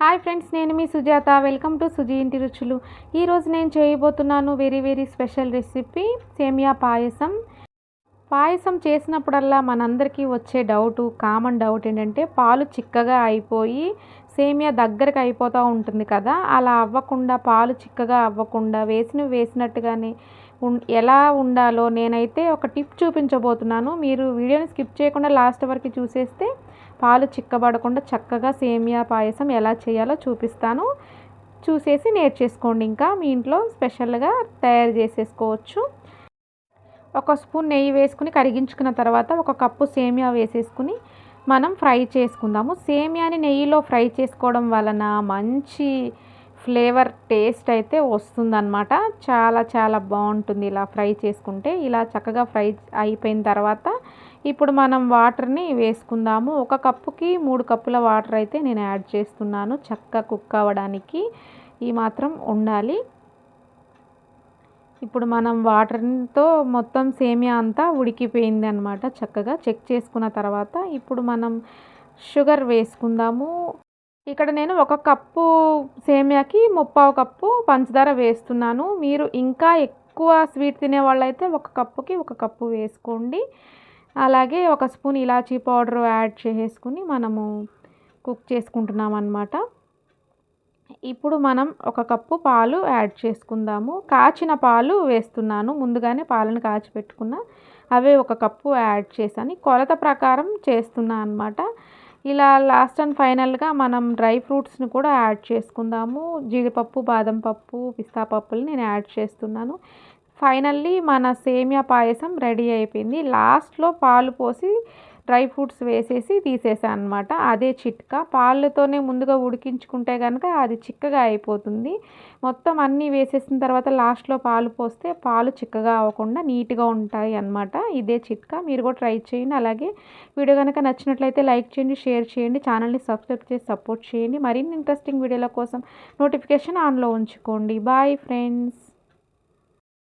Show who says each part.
Speaker 1: Hi friends నేను మీ Sujatha. Welcome to Suji ఇంటి రుచులు ఈరోజు నేను చేయబోతున్నాను వెరీ వెరీ స్పెషల్ రెసిపీ సేమియా పాయసం. పాయసం చేసినప్పుడల్లా మనందరికీ వచ్చే డౌట్ కామన్ డౌట్ ఏంటంటే పాలు చిక్కగా అయిపోయి సేమియా దగ్గరకు అయిపోతూ ఉంటుంది కదా. అలా అవ్వకుండా పాలు చిక్కగా అవ్వకుండా వేసిన వేసినట్టుగానే ఎలా ఉండాలో నేనైతే ఒక టిప్ చూపించబోతున్నాను. మీరు వీడియోని స్కిప్ చేయకుండా లాస్ట్ వరకు చూసేస్తే పాలు చిక్కబడకుండా చక్కగా సేమియా పాయసం ఎలా చేయాలో చూపిస్తాను. చూసేసి నేర్చేసుకోండి ఇంకా. మీ ఇంట్లో స్పెషల్గా తయారు చేసేసుకోవచ్చు. ఒక స్పూన్ నెయ్యి వేసుకుని కరిగించుకున్న తర్వాత ఒక కప్పు సేమియా వేసేసుకుని మనం ఫ్రై చేసుకుందాము. సేమియాని నెయ్యిలో ఫ్రై చేసుకోవడం వలన మంచి ఫ్లేవర్ టేస్ట్ అయితే వస్తుందన్నమాట. చాలా చాలా బాగుంటుంది ఇలా ఫ్రై చేసుకుంటే. ఇలా చక్కగా ఫ్రై అయిపోయిన తర్వాత ఇప్పుడు మనం వాటర్ని వేసుకుందాము. ఒక కప్పుకి మూడు కప్పుల వాటర్ అయితే నేను యాడ్ చేస్తున్నాను. చక్కగా కుక్ అవ్వడానికి ఈ మాత్రం ఉండాలి. ఇప్పుడు మనం వాటర్తో మొత్తం సేమియా అంతా ఉడికిపోయింది అనమాట చక్కగా చెక్ చేసుకున్న తర్వాత ఇప్పుడు మనం షుగర్ వేసుకుందాము. ఇక్కడ నేను ఒక కప్పు సేమియాకి ముప్పావు కప్పు పంచదార వేస్తున్నాను. మీరు ఇంకా ఎక్కువ స్వీట్ తినే వాళ్ళైతే ఒక కప్పుకి ఒక కప్పు వేసుకోండి. అలాగే ఒక స్పూన్ ఇలాచీ పౌడర్ యాడ్ చేసుకుని మనము కుక్ చేసుకుంటున్నాం అన్నమాట ఇప్పుడు మనం ఒక కప్పు పాలు యాడ్ చేసుకుందాము. కాచిన పాలు వేస్తున్నాను. ముందుగానే పాలను కాచి పెట్టుకున్న అవే ఒక కప్పు యాడ్ చేశాను కొలత ప్రకారం చేస్తున్నా అనమాట ఇలా లాస్ట్ అండ్ ఫైనల్గా మనం డ్రై ఫ్రూట్స్ని కూడా యాడ్ చేసుకుందాము. జీడిపప్పు బాదం పప్పు పిస్తా పప్పులు నేను యాడ్ చేస్తున్నాను. ఫైనల్లీ మన సేమియా పాయసం రెడీ అయిపోయింది. లాస్ట్లో పాలు పోసి డ్రై ఫ్రూట్స్ వేసేసి తీసేసాను అనమాట అదే చిట్కా. పాలతోనే ముందుగా ఉడికించుకుంటే కనుక అది చిక్కగా అయిపోతుంది. మొత్తం అన్నీ వేసేసిన తర్వాత లాస్ట్లో పాలు పోస్తే పాలు చిక్కగా అవ్వకుండా నీట్గా ఉంటాయి అనమాట ఇదే చిట్కా. మీరు కూడా ట్రై చేయండి. అలాగే వీడియో కనుక నచ్చినట్లయితే లైక్ చేయండి షేర్ చేయండి ఛానల్ని సబ్స్క్రైబ్ చేసి సపోర్ట్ చేయండి. మరిన్ని ఇంట్రెస్టింగ్ వీడియోల కోసం నోటిఫికేషన్ ఆన్లో ఉంచుకోండి. Bye friends.